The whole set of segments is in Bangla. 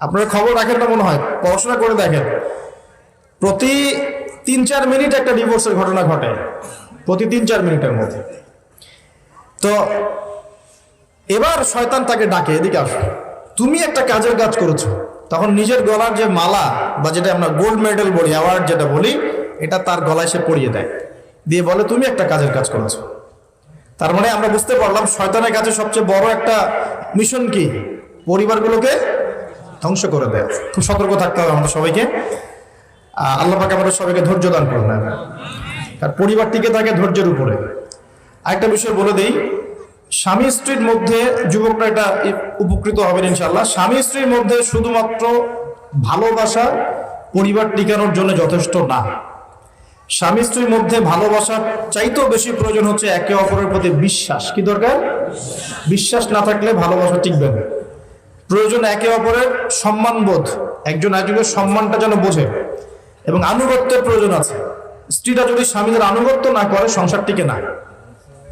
আপনারা খবর রাখেন না মনে হয়? পড়াশোনা করে দেখেন। প্রতি তিন চার মিনিট একটা ডিভোর্সের ঘটনা ঘটে। প্রতি তিন চার মিনিটের মধ্যে। তো এবার শয়তান তাকে ডাকে, এদিকে আসো। তুমি একটা কাজের কাজ করেছ। তখন নিজের গলার যে মালা বা যেটা আমরা গোল্ড মেডেল বলি অ্যাওয়ার্ড যেটা বলি, এটা তার গলায় সে পরিয়ে দেয়। দিয়ে বলে, তুমি একটা কাজের কাজ করেছ। তার মানে আমরা বুঝতে পারলাম, শয়তানের কাছে সবচেয়ে বড় একটা মিশন কি? পরিবারগুলোকে ধ্বংস করে দেয়। খুব সতর্ক থাকতে হবে আমাদের সবাইকে। আল্লাহ পাকে আমাদের সবাইকে ধৈর্য দান করুন। আর পরিবার টিকে থাকে ধৈর্যের উপরে। আরেকটা বিষয় বলে দিই, স্বামী স্ত্রীর মধ্যে যুবকরা এটা উপকৃত হবেন ইনশাল্লাহ স্বামী স্ত্রীর মধ্যে শুধুমাত্র ভালোবাসা পরিবার টিকানোর জন্য যথেষ্ট না। স্বামী স্ত্রীর মধ্যে ভালোবাসার চাইতেও বেশি প্রয়োজন হচ্ছে একে অপরের প্রতি বিশ্বাস। কি দরকার? বিশ্বাস না থাকলে ভালোবাসা টিকবে না। প্রয়োজন একে অপরের সম্মানবোধ, একজন একজনের সম্মানটা যেন বোঝে। এবং আনুগত্যের প্রয়োজন আছে। স্ত্রীরা যদি স্বামীদের আনুগত্য না করে, সংসার টিকে না।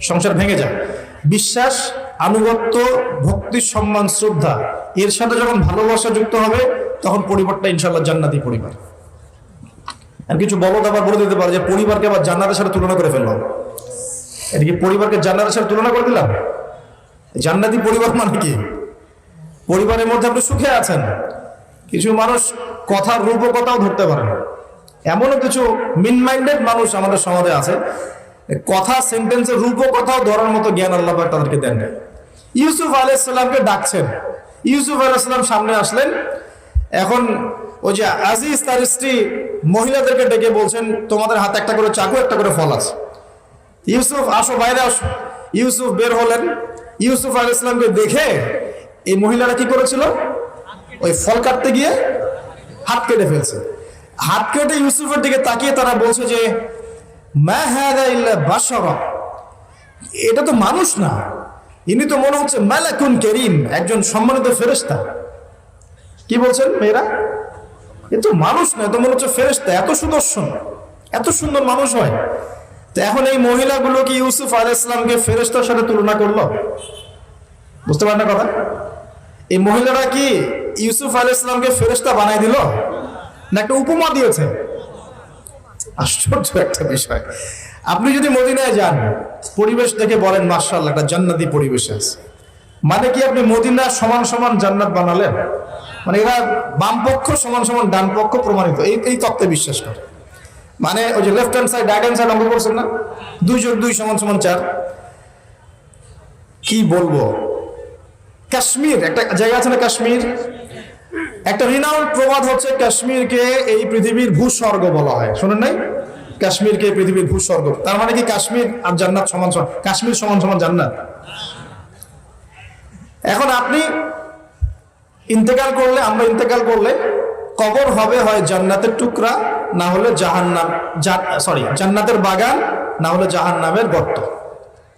সংসার ভেঙে যায়। বিশ্বাস, আনুগত্য, ভক্তি, সম্মান, শ্রদ্ধা এর সাথে যখন ভালোবাসা যুক্ত হবে, তখন পরিবারটা ইনশাল্লাহ জান্নাতি পরিবার। আর কিছু বলদ আবার বলে দিতে পারে যে, পরিবারকে আবার জান্নাতের সাথে তুলনা করে ফেললাম। এটা কি পরিবারকে জান্নাতের সাথে তুলনা করে দিলাম? জান্নাতি পরিবার মানে কি? পরিবারের মধ্যে আপনি সুখে আছেন? কিছু মানুষ কথার রূপকথাও ধরতে পারে না। এমনও কিছু মিন মাইন্ডেড মানুষ আমাদের সমাজে আছে। কথা সেন্টেন্সের রূপকথাও ধরার মতো জ্ঞান আল্লাহ তাদেরকে দেন। ইউসুফ আলাইসাল্লামকে ডাকছেন। ইউসুফ আলাইসাল্লাম সামনে আসলেন। এখন ওই যে আজিজ তার স্ত্রী মহিলাদেরকে ডেকে বলছেন, তোমাদের হাতে একটা করে চাকু, একটা করে ফল আছে। ইউসুফ, আসো, বাইরে আসো। ইউসুফ বের হলেন। ইউসুফ আল ইসলামকে দেখে এই মহিলারা কি করেছিল? ওই ফল কাটতে গিয়ে হাত কেটে ফেলছে। হাত কেটে ইউসুফের দিকে তাকিয়ে তারা বলছে যে এটা তো মানুষ না। ইনি তো মনে হচ্ছে মালাকুন করিম, একজন সম্মানিত ফেরেশতা। কি বলছেন মেয়েরা? এ তো মানুষ না তো মনে হচ্ছে ফেরেশতা। এত সুদর্শন, এত সুন্দর মানুষ হয়। তো এখন এই মহিলাগুলো কি ইউসুফ আলাহ ইসলামকে ফেরেস্তার সাথে তুলনা করল? বুঝতে পারেন না কথা? এই মহিলারা কি ইউসুফ আলাহ ইসলামকে ফেরেস্তা বানাই দিল? না একটা উপমা দিয়েছে? আশ্চর্য একটা বিষয়। আপনি যদি মদিনায় যান, পরিবেশ দেখে বলেন মার্শাল একটা জান্নাতি পরিবেশ আছে। মানে কি আপনি মদিনা সমান সমান জান্নাত বানালেন? মানে এরা বাম পক্ষ সমান সমান ডান পক্ষ প্রমাণিত। এই এই তত্ত্বে বিশ্বাস করে মানে ওই যে left hand side right hand side অঙ্ক করছেন না? দুই যোগ দুই সমান সমান চার। কি বলব? কাশ্মীর, একটা জায়গা আছে না কাশ্মীর? একটা রিনাউন্ড প্রবাদ হচ্ছে কাশ্মীরকে এই পৃথিবীর ভূস্বর্গ বলা হয়। শোনেন নাই? কাশ্মীরকে পৃথিবীর ভূস্বর্গ। তার মানে কি কাশ্মীর আর জান্নাত সমান সমান? কাশ্মীর সমান সমান জান্নাত। এখন আপনি ইন্তেকাল করলে, আমরা ইন্তেকাল করলে কবর হবে হয় জান্নাতের টুকরা, না হলে জাহান্নাম সরি জান্নাতের বাগান, না হলে জাহান্নামের গর্ত।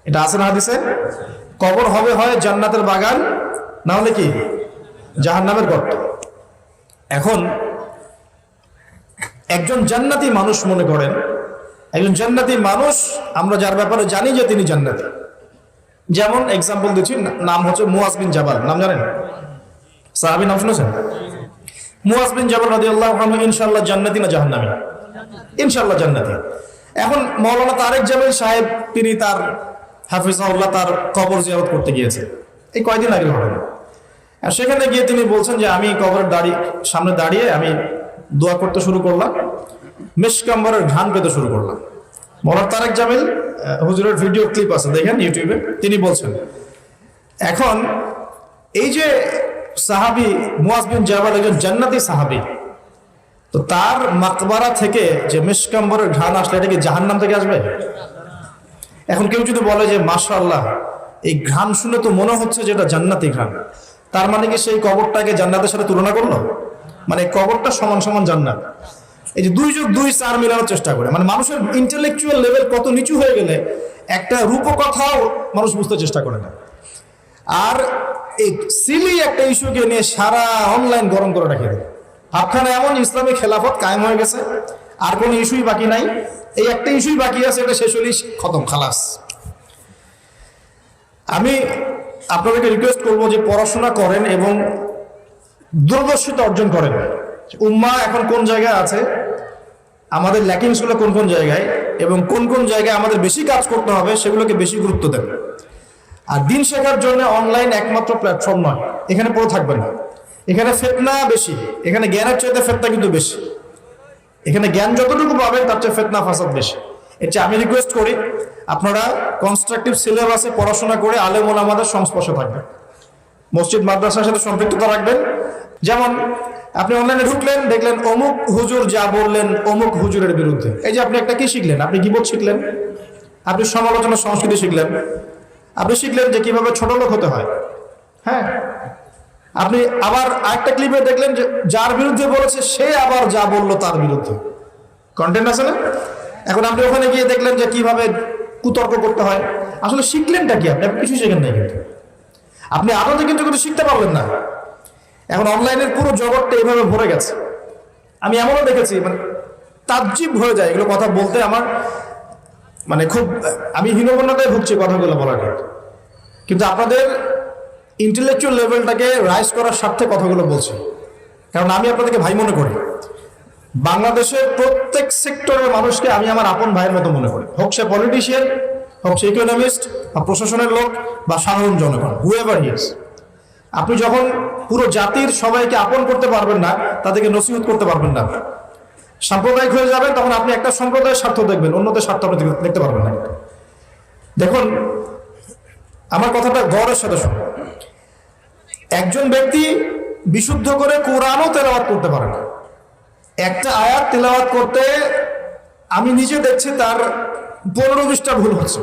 এটা আছে না হাদিসে? কবর হবে হয় জান্নাতের বাগান, না হলে কি? জাহান্নামের গর্ত। এখন একজন জান্নাতি মানুষ মনে করেন, একজন জান্নাতি মানুষ, আমরা যার ব্যাপারে জানি যে তিনি জান্নাতি। যেমন এক্সাম্পল দিচ্ছি নাম হচ্ছে মুয়াজ বিন জাবাল। নাম জানেন? সাহাবি নাম শুনেছেন? মুয়াজ বিন জাবাল রাদিয়াল্লাহু আনহু, ইনশাআল্লাহ জান্নাতি না জাহান্নামী? ইনশাআল্লাহ জান্নাতি। এখন মাওলানা তারেক জামিল সাহেব, তিনি তার হাফিজাহুল্লাহ তার কবর জিয়ারত করতে গিয়েছে। এই কয়দিন আগে ঘটনা। আর সেখানে গিয়ে তিনি বলছেন যে, আমি কবরের দাঁড়িয়ে সামনে দাঁড়িয়ে আমি দোয়া করতে শুরু করলাম। মেশকাম্বরের ঘান পেতে শুরু করলাম। মরার তারেক জামিল হুজুরের ভিডিও ক্লিপ আছে, দেখেন ইউটিউবে। তিনি বলছেন, এখন এই যে সাহাবি মুয়াজ বিন জাবাল একজন জান্নাতি সাহাবি, তো তার মাকবারা থেকে যে মেশকাম্বরের ঘান আসলে এটা কি জাহান্নাম থেকে আসবে? এখন কেউ যদি বলে যে, মাশাআল্লাহ, এই ঘ্রাণ শুনে তো মনে হচ্ছে যে এটা জান্নাতি ঘ্রাণ। তার মানে কি সেই কবরটাকে জান্নাতের সাথে তুলনা করল? মানে কবরটা সমান সমান জান্নাত। এই যে দুই যুগ দুই চার মেলানোর চেষ্টা করে। মানে মানুষের ইন্টেলেকচুয়াল লেভেল কত নিচু হয়ে গেলে একটা রূপকথাও মানুষ বুঝতে চেষ্টা করে না। আর এই সিলি একটা ইস্যুকে নিয়ে সারা অনলাইন গরম করে রাখে দেয়। এমন ইসলামী খেলাফত কায়েম হয়ে গেছে, আর কোনো ইস্যুই বাকি নাই। এই একটা ইস্যুই বাকি আছে, এটা শেষ হলেই খতম, খালাস। আমি আপনাদেরকে রিকোয়েস্ট করব যে পড়াশোনা করেন এবং দূরদর্শিতা অর্জন করেন। উম্মা এখন কোন জায়গায় আছে? আমাদের ল্যাকিংসগুলো কোন কোন জায়গায়? এবং কোন কোন জায়গায় আমাদের বেশি কাজ করতে হবে, সেগুলোকে বেশি গুরুত্ব দেন। আর দিন শেখার জন্য অনলাইন একমাত্র প্ল্যাটফর্ম নয়, এখানে পড়ে থাকবেন না। এখানে ফেতনা বেশি, এখানে জ্ঞানের চাইতে ফেতনা কিন্তু বেশি। এখানে জ্ঞান যতটুকু পাবেন, তার চেয়ে ফেতনা ফাসাদ বেশি। এর চেয়ে আমি রিকোয়েস্ট করি, আপনারা কনস্ট্রাকটিভ সিলেবাসে পড়াশোনা করে আলেম আমাদের সংস্পর্শে থাকবেন। মসজিদ, মাদ্রাসার সাথে সম্পৃক্ততা রাখবেন। যেমন, আপনি অনলাইনে ঢুকলেন, দেখলেন অমুক হুজুর যা বললেন, অমুক হুজুরের বিরুদ্ধে। এই যে আপনি একটা কি শিখলেন? আপনি গিবত শিখলেন, আপনি সমালোচনা সংস্কৃতি শিখলেন, আপনি শিখলেন যে কীভাবে ছোট লোক হতে হয়। হ্যাঁ? আপনি আবার আরেকটা ক্লিপে দেখলেন যে, যার বিরুদ্ধে বলেছে, সে আবার যা বলল তার বিরুদ্ধে। কন্টেন্ট আছে না? এখন আপনি ওখানে গিয়ে দেখলেন যে, কীভাবে কুতর্ক করতে হয়। আসলে শিখলেনটা কি আপনি? কিছু শেখেন নাই কিন্তু। আপনি আদতে কিন্তু কিন্তু শিখতে পারলেন না। এখন অনলাইনের পুরো জগৎটা এইভাবে ভরে গেছে। আমি এমনও দেখেছি মানে তাজ্জিব হয়ে যায়। এগুলো কথা বলতে আমার মানে খুব, আমি হীনমন্যতায় ভুগছি কথাগুলো বলার। কিন্তু আপনাদের ইন্টেলেকচুয়াল লেভেলটাকে রাইজ করার স্বার্থে কথাগুলো বলছি। কারণ আমি আপনাদেরকে ভাই মনে করি বাংলাদেশের প্রত্যেক সেক্টরের মানুষকে আমি আমার আপন ভাইয়ের মতো মনে করি। হোক সে পলিটিশিয়ান হোক সে ইকোনমিস্ট বা প্রশাসনের লোক, বা সাধারণ জনগণ হুয়েভার হিয়ার্স আপনি যখন পুরো জাতির সবাইকে আপন করতে পারবেন না, তাদেরকে নসিহত করতে পারবেন না। সাম্প্রদায়িক হয়ে যাবেন, তখন আপনি একটা সম্প্রদায়ের স্বার্থ দেখবেন, অন্যদের স্বার্থ আপনি দেখতে পারবেন না। দেখুন আমার কথাটা গড়ের সাথে শুনুন। একজন ব্যক্তি বিশুদ্ধ করে কোরআনও তেলাওয়াত করতে পারে না। একটা আয়াত তেলাওয়াত করতে আমি নিজে দেখছি তার পনেরো বিশটা ভুল হচ্ছে।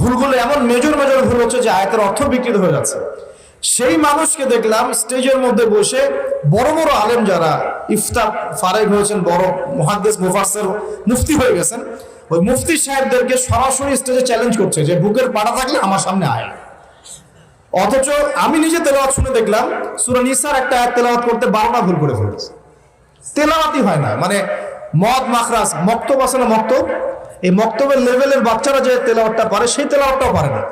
ভুলগুলো এমন মেজর মেজর ভুল হচ্ছে যে আয়াতের অর্থ বিকৃত হয়ে যাচ্ছে। সেই মানুষকে দেখলাম স্টেজের মধ্যে বসে বড় বড় আলেম যারা ইফতার ফারেক হয়েছেন, বড় মহাদ্দেশ মুফাসের মুফতি হয়ে গেছেন ওই মুফতি সাহেবদেরকে সরাসরি স্টেজে চ্যালেঞ্জ করছে যে বুকের পাড়া থাকলে আমার সামনে আয়। অথচ আমি নিজে তেলাওয়াত শুনে দেখলাম, সুরা নিসার একটা আয়াত তেলাওয়াত করতে বারোটা ভুল করে ফেলেছে। তেলাওয়াতই হয় না মানে মদ মাখরাস মক্তব আছে না মক্তব? এই মক্তবের লেভেলের বাচ্চারা যে তেলাওয়াতটা পারে, সেই তেলাওয়াতটাও পারে না।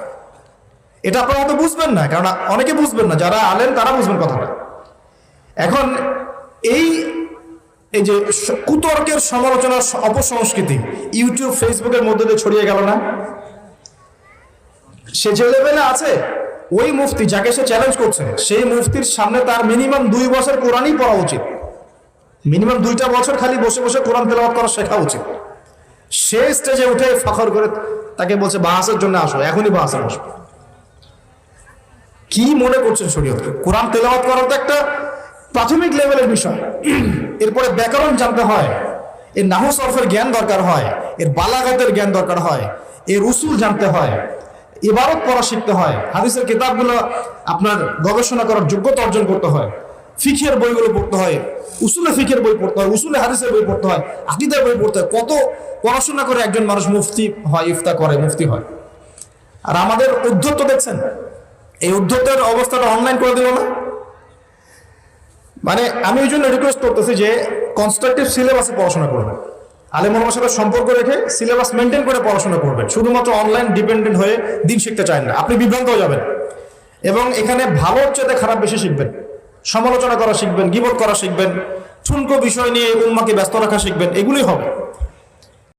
এটা আপনারা হয়তো বুঝবেন না কারণ অনেকে বুঝবেন না, যারা আলেন তারা বুঝবেন কথাটা। এখন এই এই যে কুতর্কের সমালোচনার অপসংস্কৃতি ইউটিউব ফেসবুকের মধ্যে দিয়ে ছড়িয়ে গেল না? সে যে লেভেলে আছে, ওই মুফতি যাকে সে চ্যালেঞ্জ করছে, সেই মুফতির সামনে তার মিনিমাম দুই বছর কোরআনই পড়া উচিত। মিনিমাম দুইটা বছর খালি বসে বসে কোরআন তেলাওয়াত করা শেখা উচিত। সে স্টেজে উঠে ফখর করে তাকে বলছে, বাহাসের জন্য আসো, এখনই বাহাসের আসো। কি মনে করছেন শরীয়তকে? কোরআন তেলাওয়াত করার তো একটা প্রাথমিক লেভেলের বিষয়। এরপরে ব্যাকরণ জানতে হয়। এর নাহু সরফের জ্ঞান দরকার হয়, এর বালাগাতের জ্ঞান দরকার হয়, এর উসুল জানতে হয় ইবারত পড়া শিখতে হয়। হাদিসের কিতাবগুলো আপনার গবেষণা করার যোগ্যতা অর্জন করতে হয়। ফিখের বইগুলো পড়তে হয়, উসুলে ফিখের বই পড়তে হয়, উসুলে হাদিসের বই পড়তে হয়, আকিদের বই পড়তে হয়। কত পড়াশোনা করে একজন মানুষ মুফতি হয়, ইফতা করে, মুফতি হয়। আর আমাদের উদ্ধত্ত দেখছেন? এই উদ্ধতের অবস্থাটা অনলাইন করে দিল না? মানে আমি ওই জন্য রিকোয়েস্ট করতেছি যে কনস্ট্রাকটিভ সিলেবাসে পড়াশোনা করবেন। আলেমনের সাথে সম্পর্ক রেখে সিলেবাস মেনটেন করে পড়াশোনা করবেন। শুধুমাত্র অনলাইন ডিপেন্ডেন্ট হয়ে দিন শিখতে চান না। আপনি বিভ্রান্ত হয়ে যাবেন। এবং এখানে ভালো চেয়ে খারাপ বেশি শিখবেন। সমালোচনা করা শিখবেন গিবট করা শিখবেন, ঠুনকো বিষয় নিয়ে উম্মাকে ব্যস্ত রাখা শিখবেন এগুলি হবে।